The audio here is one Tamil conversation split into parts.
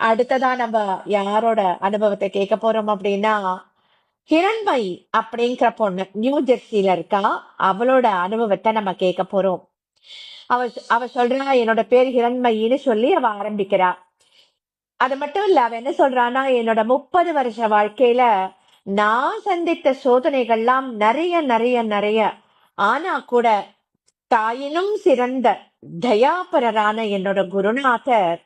அடுத்ததா நம்ம யாரோட அனுபவத்தை கேட்க போறோம் அப்படின்னா கிரண்பை அப்படிங்கிற பொண்ணு நியூ ஜெர்சில இருக்கா? அவளோட அனுபவத்தை நம்ம கேட்க போறோம். அவ அவ சொல்றா என்னோட பேர் ஹிரண்மயின்னு சொல்லி அவ ஆரம்பிக்கிறா. அது மட்டும் இல்ல அவ என்ன சொல்றான்னா என்னோட முப்பது வருஷ வாழ்க்கையில நான் சந்தித்த சோதனைகள்லாம் நிறைய நிறைய நிறைய. ஆனா கூட தாயினும் சிறந்த தயாபரரான என்னோட குருநாதர்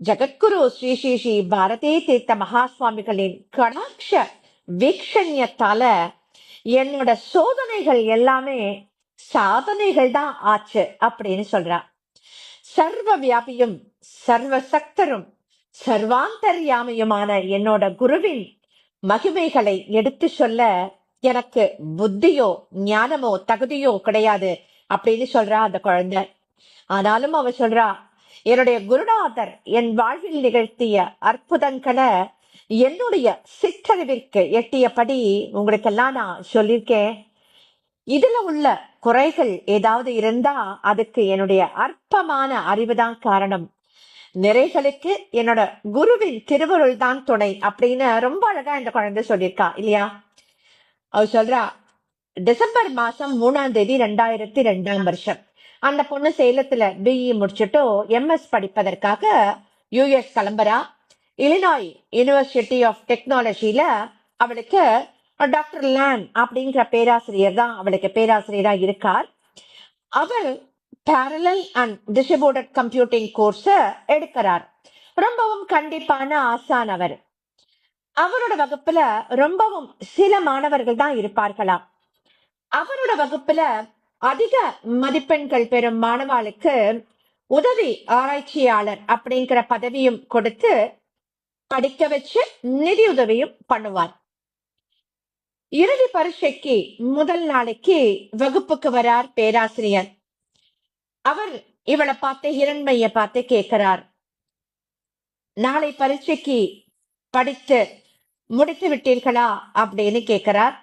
ஜெகத்குரு ஸ்ரீ ஸ்ரீ ஸ்ரீ பாரதே தீர்த்த மகாஸ்வாமிகளின் கடாட்ச வீக்ஷண்யத்தால என்னோட சோதனைகள் எல்லாமே சாதனைகள் தான் ஆச்சு அப்படின்னு சொல்றா. சர்வ வியாபியும் சர்வ சக்தரும் சர்வாந்தர்யாமியுமான என்னோட குருவின் மகிமைகளை எடுத்து சொல்ல எனக்கு புத்தியோ ஞானமோ தகுதியோ கிடையாது அப்படின்னு சொல்றா அந்த குழந்தை. ஆனாலும் அவ சொல்றா என்னுடைய குருநாதர் என் வாழ்வில் நிகழ்த்திய அற்புதங்களை என்னுடைய சிற்றறிவிற்கு எட்டியபடி உங்களுக்கெல்லாம் நான் சொல்லியிருக்கேன். இதுல உள்ள குறைகள் ஏதாவது இருந்தா அதுக்கு என்னுடைய அற்பமான அறிவுதான் காரணம். நிறைகளுக்கு என்னோட குருவின் திருவருள் தான் துணை அப்படின்னு ரொம்ப அழகா இந்த குழந்தை சொல்லியிருக்கா இல்லையா? அவ சொல்றா டிசம்பர் மாசம் மூணாம் தேதி ரெண்டாயிரத்தி ரெண்டாம் வருஷம். அந்த பொண்ணு சேலத்துல பிஇ முடிச்சுட்டு எம்எஸ் படிப்பதற்காக யூஎஸ் கிளம்புறா. இலினாய் யூனிவர்சிட்டி ஆஃப் டெக்னாலஜியில அவளுக்கு டாக்டர் லேன் அப்படிங்கிற பேராசிரியர் தான் அவளுக்கு பேராசிரியராக இருக்கார். அவள் parallel and distributed computing course எடுக்கிறார். ரொம்பவும் கண்டிப்பான ஆசான் அவர் அவரோட வகுப்புல ரொம்பவும் சில மாணவர்கள் தான் இருப்பார்களாம். அவரோட வகுப்புல அதிக மதிப்பெண்கள் பெறும் மாணவாளுக்கு உதவி ஆராய்ச்சியாளர் அப்படிங்கிற பதவியும் கொடுத்து படிக்க வச்சு நிதி உதவியும் பண்ணுவார். இறுதி பரீட்சைக்கு முதல் நாளைக்கு வகுப்புக்கு வரார் பேராசிரியர். அவர் இவளை பார்த்து இரண்மைய பார்த்து கேட்கிறார். நாளை பரீட்சைக்கு படித்து முடித்து விட்டீர்களா அப்படின்னு கேட்கிறார்.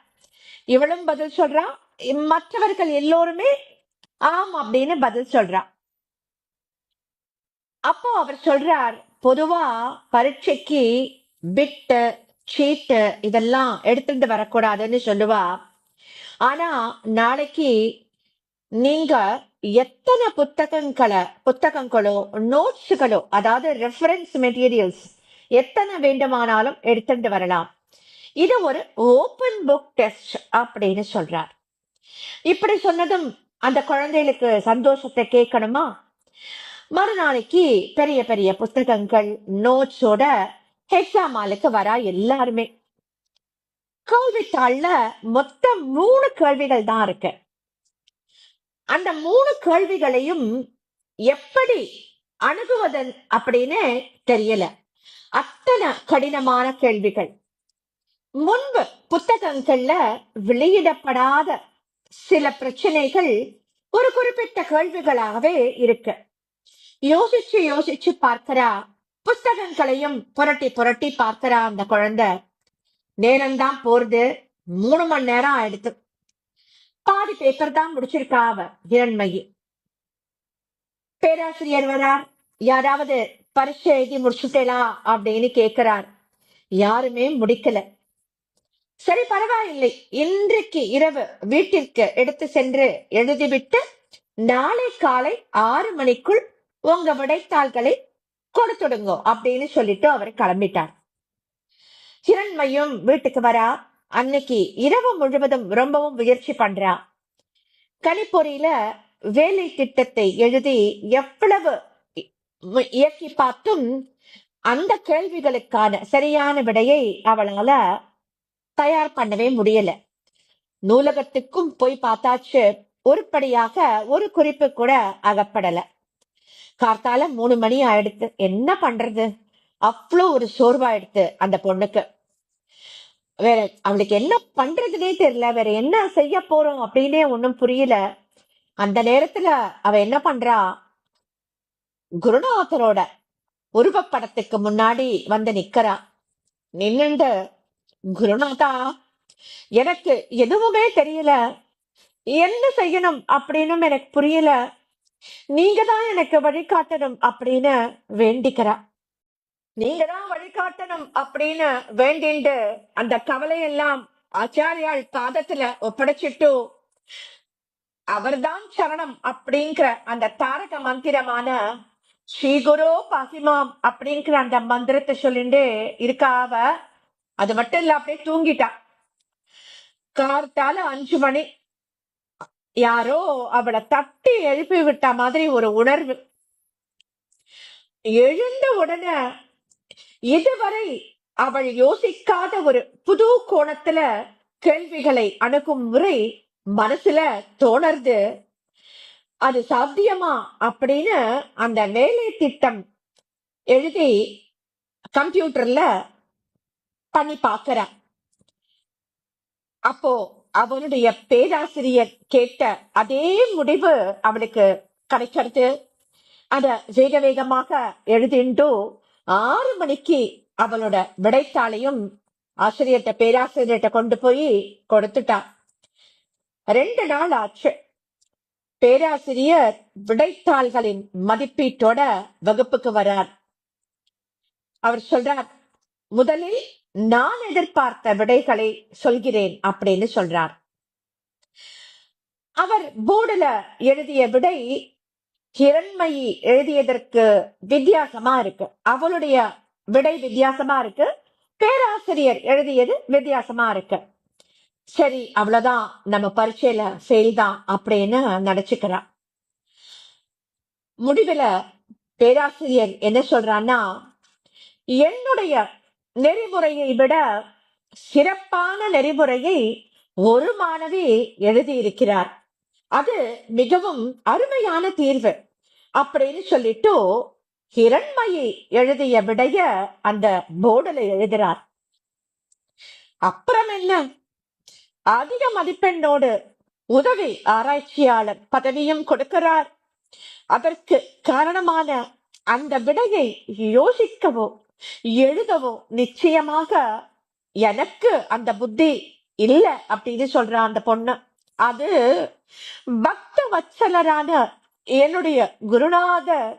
இவளும் பதில் சொல்றா மற்றவர்கள் எல்லோருமே ஆம் அப்படின்னு பதில் சொல்றா அப்போ அவர் சொல்றார் பொதுவா பரீட்சைக்கு பிட்டு சீட்டு இதெல்லாம் எடுத்துட்டு வரக்கூடாதுன்னு சொல்லுவா. ஆனா நாளைக்கு நீங்க எத்தனை புத்தகங்களை புத்தகங்களோ நோட்ஸுகளோ அதாவது ரெஃபரன்ஸ் மெட்டீரியல்ஸ் எத்தனை வேண்டுமானாலும் எடுத்துட்டு வரலாம். இது ஒரு ஓபன் புக் டெஸ்ட் அப்படின்னு சொல்றார். இப்படி சொன்னதும் அந்த குழந்தைகளுக்கு சந்தோஷத்தை கேட்கணுமா? மறுநாளைக்கு பெரிய பெரிய புத்தகங்கள் நோட்ஸோட எக்ஸாம் ஆளுக்கு வரா எல்லாருமே. கேள்வித்தாள்ல மொத்தம் மூணு கேள்விகள் தான் இருக்கு. அந்த மூணு கேள்விகளையும் எப்படி அணுகுவதன் அப்படின்னு தெரியல. அத்தனை கடினமான கேள்விகள். முன்பு புத்தகங்கள்ல வெளியிடப்படாத சில பிரச்சனைகள் ஒரு குறிப்பிட்ட கேள்விகளாகவே இருக்கு. யோசிச்சு யோசிச்சு பார்க்கிறா புஸ்தகங்களையும் புரட்டி புரட்டி பார்க்கிறா அந்த குழந்தை. நேரம்தான் போறது மூணு மணி நேரம் ஆயிடுத்து பாதி பேப்பர் தான் முடிச்சிருக்கா அவ இரண்மயி பேராசிரியர் வரார் யாராவது பரீட்சை எழுதி முடிச்சுட்டேலா அப்படின்னு கேக்குறார். யாருமே முடிக்கல. சரி பரவாயில்லை. இன்றைக்கு இரவு வீட்டிற்கு எடுத்து சென்று எழுதிவிட்டு நாளை காலை ஆறு மணிக்குள் உங்க விடைத்தாள்களை கொடுத்துடுங்க அப்படின்னு சொல்லிட்டு அவர் கிளம்பிட்டார். ஹிரண்மையும் வீட்டுக்கு வரா. அன்னைக்கு இரவு முழுவதும் ரொம்பவும் முயற்சி பண்றா. கணிப்பொறியில வேலை திட்டத்தை எழுதி எவ்வளவு இயக்கி பார்த்தும் அந்த கேள்விகளுக்கான சரியான விடையை அவளால தயார் பண்ணவே முடியல. நூலகத்துக்கும் போய் பார்த்தாச்சு உருப்படியாக ஒரு குறிப்பு கூட அகப்படல. கார்த்தால மூணு மணி ஆயிடுத்து. என்ன பண்றது? அவ்வளோ ஒரு சோர்வாயிடுத்து அந்த பொண்ணுக்கு. வேற அவளுக்கு என்ன பண்றதுனே தெரியல. வேற என்ன செய்ய போறோம் அப்படின்னே ஒன்னும் புரியல. அந்த நேரத்துல அவ என்ன பண்றா? குருநாதரோட உருவப்படத்துக்கு முன்னாடி வந்து நிக்கிறா. நின்னுண்டு குருநாதா எனக்கு எதுவுமே தெரியல. என்ன செய்யணும் அப்படின்னு எனக்கு புரியல. நீங்க தான் எனக்கு வழிகாட்டணும் அப்படின்னு வேண்டிக்கிறா. நீங்க தான் வழிகாட்டணும் அப்படின்னு வேண்டிண்டு அந்த கவலையெல்லாம் ஆச்சாரியால் பாதத்துல ஒப்படைச்சிட்டு அவர்தான் சரணம் அப்படிங்கிற அந்த தாரக மந்திரமான ஸ்ரீ குரு பாகிமாம் அப்படிங்கிற அந்த மந்திரத்தை சொல்லிட்டு இருக்கா அவ. அது மட்டும் இல்ல அப்படியே தூங்கிட்டா. கார்த்தால அஞ்சு மணி. யாரோ அவளை தட்டி எழுப்பி விட்ட மாதிரி ஒரு உணர்வு. எழுந்த உடனே இதுவரை அவள் யோசிக்காத ஒரு புது கோணத்துல கேள்விகளை அணுகும் முறை மனசுல தோணர்து அது சாத்தியமா அப்படின்னு அந்த வேலை திட்டம் எழுதி கம்ப்யூட்டர்ல பண்ணி பாக்குறான். அப்போ அவனுடைய பேராசிரியர் கேட்ட அதே முடிவு அவளுக்கு கிடைக்கிறது. அத வேக வேகமாக எழுதிண்டு ஆறு மணிக்கு அவளோட விடைத்தாளையும் ஆசிரியர்கிட்ட பேராசிரியர்கிட்ட கொண்டு போய் கொடுத்துட்டா. ரெண்டு நாள் ஆச்சு. பேராசிரியர் விடைத்தாள்களின் மதிப்பீட்டோட வகுப்புக்கு வரார். அவர் சொல்றார் முதலில் நான் எதிர்பார்த்த விடைகளை சொல்கிறேன் அப்படின்னு சொல்றார். அவர் போர்டுல எழுதிய விடை கிரண்மயி எழுதியதற்கு வித்தியாசமா இருக்கு. அவளுடைய விடை வித்தியாசமா இருக்கு. பேராசிரியர் எழுதியது வித்தியாசமா இருக்கு. சரி அவ்வளவுதான். நம்ம பரீட்சையில ஃபெயில் தான் அப்படின்னு நினைச்சுக்கிறா. முடிவுல பேராசிரியர் என்ன சொல்றான்னா என்னுடைய நெறிமுறையை விட சிறப்பான நெறிமுறையை ஒரு மாணவி எழுதியிருக்கிறார். அது மிகவும் அருமையான தீர்வு. அப்படின்னு சொல்லிட்டு ஹிரண்மயி எழுதிய விடைய அந்த போர்டில் எழுதுறார். அப்புறம் என்ன? அதிக மதிப்பெண்ணோடு உதவி ஆராய்ச்சியாளர் பதவியும் கொடுக்கிறார். அதற்கு காரணமான அந்த விடையை யோசிக்கவோ எழுதவும் நிச்சயமாக எனக்கு அந்த புத்தி இல்ல அப்படின்னு சொல்ற அந்த பொண்ணு. அது பக்த வச்சலரான என்னுடைய குருநாதர்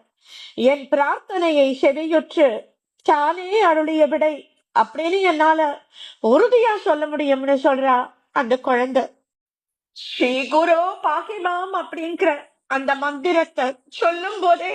என் பிரார்த்தனையை செவியுற்று தானே அருளிய விடை அப்படின்னு என்னால உறுதியா சொல்ல முடியும்னு சொல்றா அந்த குழந்தை. ஸ்ரீ குரு பாகிமாம் அப்படிங்கிற அந்த மந்திரத்தை சொல்லும் போதே